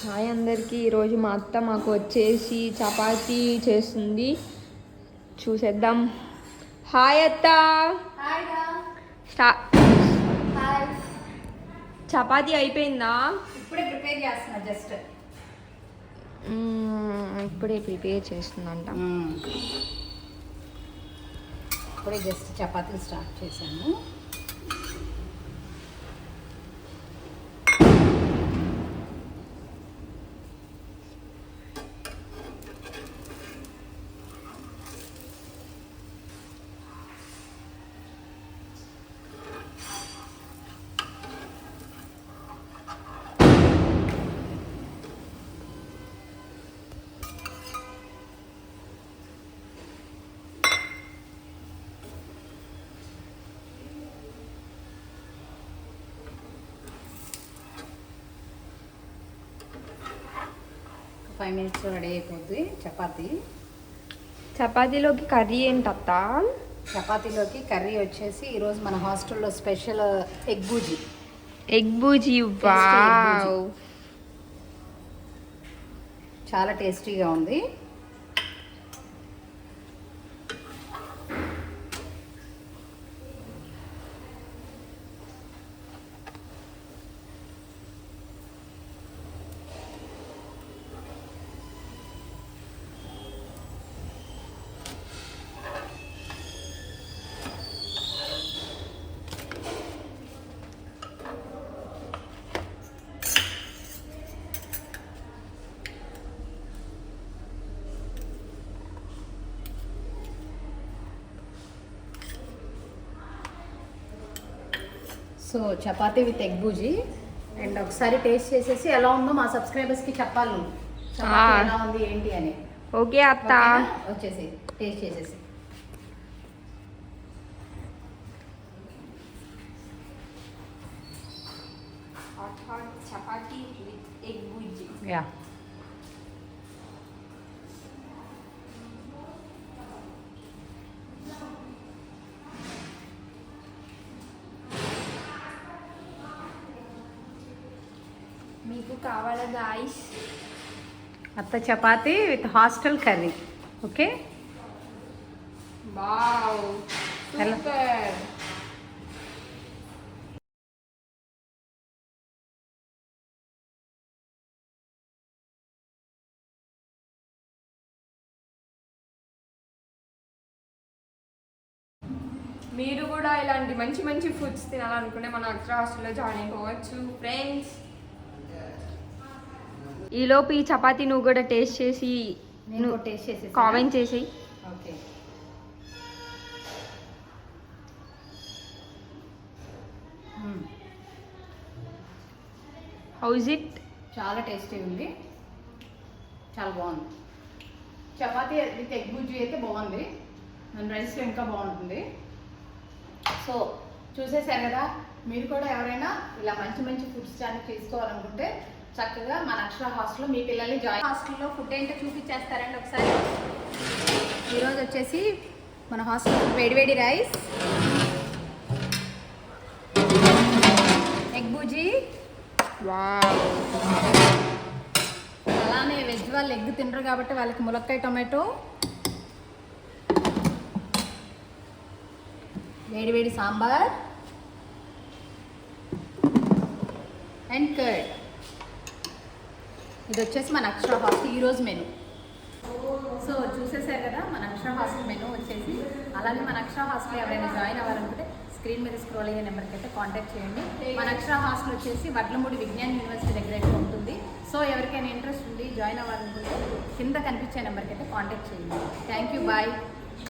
Hi అందరికీ. ఈరోజు మా అత్త మాకు వచ్చేసి చపాతీ చేస్తుంది. చూసేద్దాం. హాయ్ అత్త. చపాతీ అయిపోయిందా? ఇప్పుడే ప్రిపేర్ చేస్తున్నా జస్ట్. ఇప్పుడే ప్రిపేర్ చేస్తుందంట. ఇప్పుడే జస్ట్ చపాతీలు స్టార్ట్ చేశాను. ఫైవ్ మినిట్స్ రెడీ అయిపోద్ది. చపాతీ. చపాతీలోకి కర్రీ ఏంటి అత్త? చపాతీలోకి కర్రీ వచ్చేసి ఈరోజు మన హాస్టల్లో special egg bhurji. Egg bhurji wow. చాలా టేస్టీగా ఉంది. So chapati with egg bhurji. And ఒకసారి టేస్ట్ చేసేసి ఎలా ఉందో మా సబ్స్క్రైబర్స్కి చెప్పాలి. నువ్వు చపాతీ ఆ. ఎలా ఉంది ఏంటి అని. ఓకే అత్త? వచ్చేసి టేస్ట్ చేసేసి. Chapati with egg bhurji. Yeah. మీకు కావాలా గాయస్ అత్త chapati with hostel curry okay? Wow ఎలా? సూపర్ మీరు కూడా ఇలాంటి మంచి మంచి ఫుడ్స్ తినాలనుకుంటే మన అక్షర హాస్టల్లో జాయిన్ అయిపోవచ్చు. ఫ్రెండ్స్ ఈలోపు ఈ చపాతీ నువ్వు కూడా టేస్ట్ చేసి నేను టేస్ట్ చేసేసి కామెంట్ చేసేయి. ఓకే. హౌజ్ ఇట్ చాలా టేస్టీ ఉంది. చాలా బాగుంది. చపాతీ విత్ ఎగ్ బుజ్జి అయితే బాగుంది. అండ్ రైస్లో ఇంకా బాగుంటుంది. సో చూసేశారు కదా? మీరు కూడా ఎవరైనా ఇలా మంచి మంచి ఫుడ్స్ కానీ తీసుకోవాలనుకుంటే చక్కగా మన అక్షర హాస్టల్లో మీ పిల్లల్ని జాయిన్ హాస్టల్లో ఫుడ్ ఏంటో చూపించేస్తారండి ఒకసారి. ఈరోజు వచ్చేసి మన హాస్టల్ వేడివేడి రైస్ ఎగ్ బుజీ వావ్. అలానే వెజ్ వాళ్ళు ఎగ్ తినరు కాబట్టి వాళ్ళకి ములక్కాయ టొమాటో వేడి వేడి సాంబార్ అండ్ కర్డ్. ఇది వచ్చేసి మన అక్షర హాస్టల్ ఈరోజు మెను సో చూసేసారు కదా మన అక్షర హాస్టల్ మెను వచ్చేసి అలానే మన అక్షర హాస్టల్ ఎవరైనా జాయిన్ అవ్వాలనుకుంటే స్క్రీన్ మీద స్క్రోల్ అయ్యే నెంబర్కి అయితే కాంటాక్ట్ చేయండి. మన అక్షర హాస్టల్ వచ్చేసి వడ్లమూడి విజ్ఞాన్ యూనివర్సిటీ దగ్గర అయితే ఉంటుంది. సో ఎవరికైనా ఇంట్రెస్ట్ ఉంది జాయిన్ అవ్వాలనుకుంటే కింద కనిపించే నెంబర్కి అయితే కాంటాక్ట్ చేయండి. Thank you bye